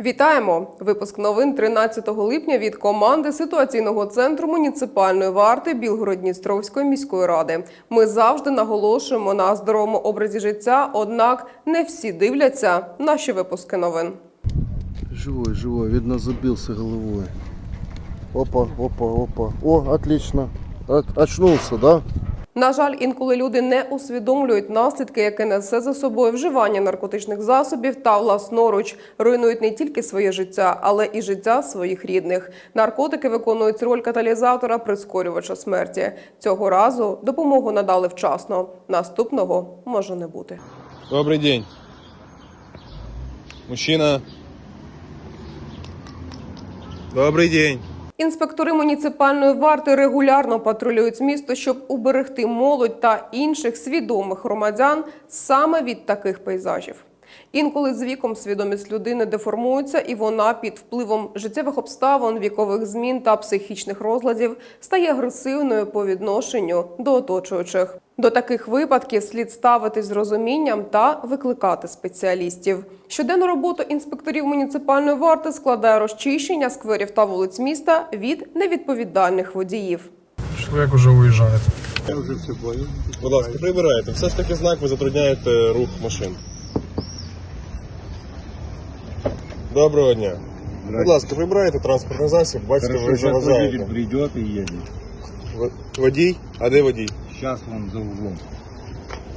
Вітаємо! Випуск новин 13 липня від команди ситуаційного центру муніципальної варти Білгород-Дністровської міської ради. Ми завжди наголошуємо на здоровому образі життя, однак не всі дивляться наші випуски новин. Живой, живой, видно забился головой. Опа, опа, опа. О, отлично. От- очнулся, да? На жаль, інколи люди не усвідомлюють наслідки, яке несе за собою вживання наркотичних засобів та власноруч руйнують не тільки своє життя, але і життя своїх рідних. Наркотики виконують роль каталізатора прискорювача смерті. Цього разу допомогу надали вчасно. Наступного може не бути. Добрый день. Мужчина. Добрый день. Інспектори муніципальної варти регулярно патрулюють місто, щоб уберегти молодь та інших свідомих громадян саме від таких пейзажів. Інколи з віком свідомість людини деформується, і вона під впливом життєвих обставин, вікових змін та психічних розладів стає агресивною по відношенню до оточуючих. До таких випадків слід ставитись з розумінням та викликати спеціалістів. Щоденну роботу інспекторів муніципальної варти складає розчищення скверів та вулиць міста від невідповідальних водіїв. Человек уже уезжает. Будь ласка, прибирайте. Все ж таки знак, ви затрудняєте рух машин. Доброго дня. Будь ласка, прибирайте транспортний засіб, бачите, ви заважаєте. придет и едет. Водій? А де водій? Сейчас он за углом.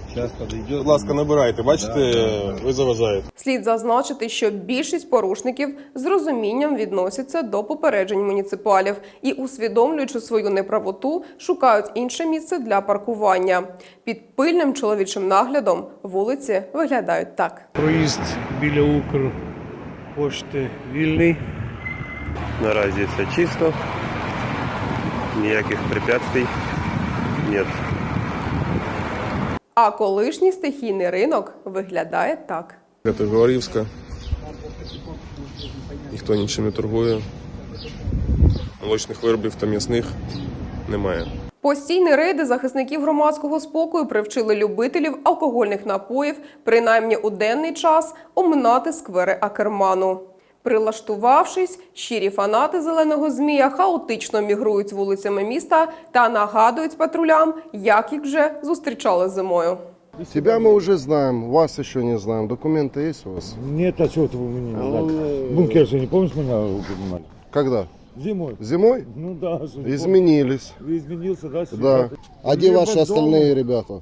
Сейчас подойдет. Будь ласка, набирайте. Бачите, Да, да, да. ви заважаєте. Слід зазначити, що більшість порушників з розумінням відносяться до попереджень муніципалів і, усвідомлюючи свою неправоту, шукають інше місце для паркування. Під пильним чоловічим наглядом вулиці виглядають так. Проїзд біля Укрпошти вільний. Наразі все чисто, ніяких препятствий нет. А колишній стихійний ринок виглядає так. Категорівська. Ніхто нічим не торгує. Молочних виробів та м'ясних немає. Постійні рейди захисників громадського спокою привчили любителів алкогольних напоїв, принаймні у денний час, оминати сквери Акерману. Прилаштувавшись, щирі фанати зеленого змія хаотично мігрують вулицями міста та нагадують патрулям, як їх вже зустрічали зимою. Тебя мы уже знаем, вас еще не знаем. Документы есть у вас? Нет, а чего ты вы меня не знаете? Бункер же не помнишь меня упоминали? Когда? Зимой. Зимой? Ну да. что не Изменились. помню. Изменился, да? Да. А где Или ваши под домом? остальные ребята?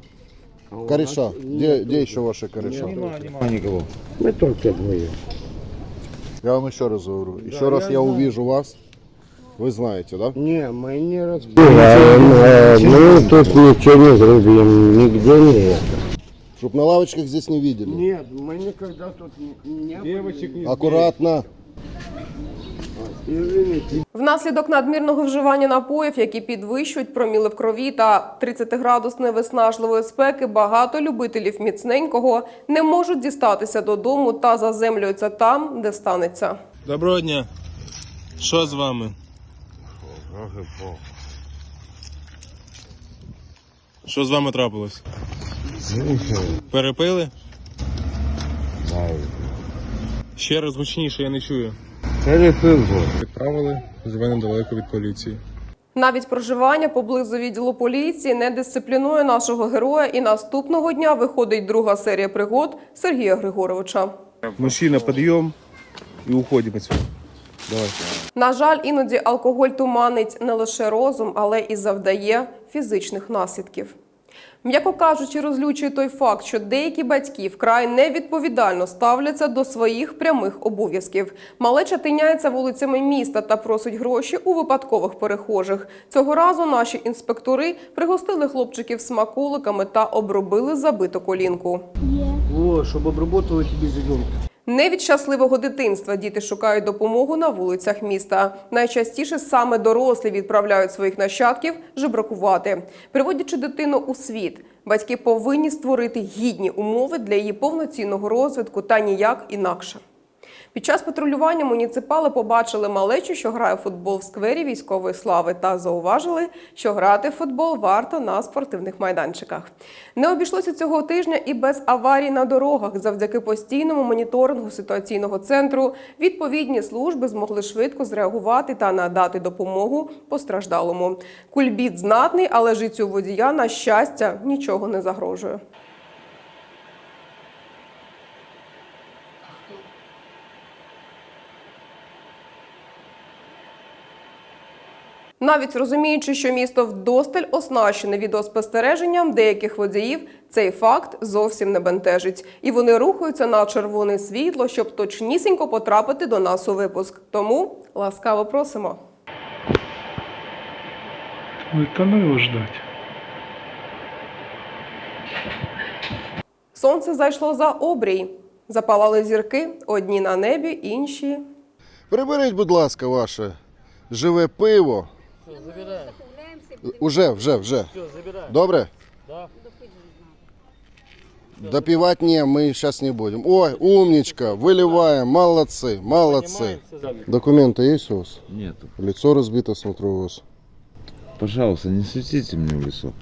Кореша. Где, где еще ваши кореша? Нема, нема никого. Я вам еще раз говорю. Еще Да, раз я я знаю. увижу вас. Вы знаете, да? Не, мы не разбираем. Мы тут ничего не зробим, нигде не Чтоб на лавочках здесь не видели. Нет, мы никогда тут не, не были. Девочек не Аккуратно. Внаслідок надмірного вживання напоїв, які підвищують проміли в крові та 30-градусної виснажливої спеки, багато любителів міцненького не можуть дістатися додому та заземлюються там, де станеться. Доброго дня. Що з вами? Що з вами трапилось? Перепили? Ще раз гучніше, я не чую. Перепил вот. Відправили, живе недалеко від поліції. Навіть проживання поблизу відділу поліції не дисциплінує нашого героя, і наступного дня виходить друга серія пригод Сергія Григоровича. Мужчина, підйом і уходимо. Давай. На жаль, іноді алкоголь туманить не лише розум, але і завдає фізичних наслідків. М'яко кажучи, розлючує той факт, що деякі батьки вкрай невідповідально ставляться до своїх прямих обов'язків. Малеча тиняється вулицями міста та просить гроші у випадкових перехожих. Цього разу наші інспектори пригостили хлопчиків смаколиками та обробили забиту колінку. О, щоб обработала тебе зеленку. Не від щасливого дитинства діти шукають допомогу на вулицях міста. Найчастіше саме дорослі відправляють своїх нащадків жебракувати. Приводячи дитину у світ, батьки повинні створити гідні умови для її повноцінного розвитку та ніяк інакше. Під час патрулювання муніципали побачили малечу, що грає в футбол в сквері військової слави, та зауважили, що грати в футбол варто на спортивних майданчиках. Не обійшлося цього тижня і без аварій на дорогах. Завдяки постійному моніторингу ситуаційного центру відповідні служби змогли швидко зреагувати та надати допомогу постраждалому. Кульбіт знатний, але життю водія на щастя нічого не загрожує. Навіть розуміючи, що місто вдосталь оснащене відеоспостереженням деяких водіїв, цей факт зовсім не бентежить, і вони рухаються на червоне світло, щоб точнісінько потрапити до нас у випуск. Тому ласкаво просимо. Ну, та ну його ждать. Сонце зайшло за обрій. Запалали зірки, одні на небі, інші Приберіть, будь ласка, ваше живе пиво. Уже, вже, вже. Добре? Допивать не, мы сейчас не будем. Ой, умничка, выливаем, молодцы, молодцы. Документы есть у вас? Нету. Лицо разбито, смотрю у вас. Пожалуйста, не светите мне в лицо.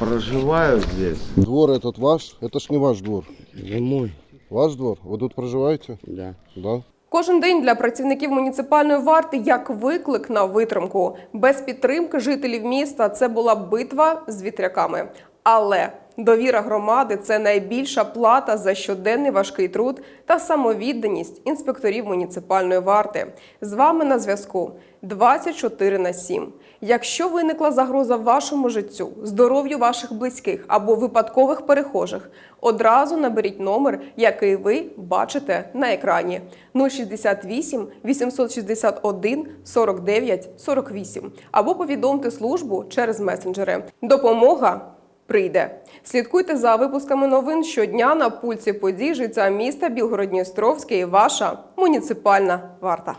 Проживаю здесь. Двор этот ваш? Это ж не ваш двор. Это мой, Ваш двор? Вы тут проживаете? да. Да. Кожен день для працівників муніципальної варти як виклик на витримку. Без підтримки жителів міста це була битва з вітряками. Але довіра громади це найбільша плата за щоденний важкий труд та самовідданість інспекторів муніципальної варти. З вами на зв'язку 24 на 7. Якщо виникла загроза вашому життю, здоров'ю ваших близьких або випадкових перехожих, одразу наберіть номер, який ви бачите на екрані 068 861 49 48 або повідомте службу через месенджери. Допомога прийде. Слідкуйте за випусками новин щодня на пульсі подій життя міста Білгород-Дністровський. Ваша муніципальна варта.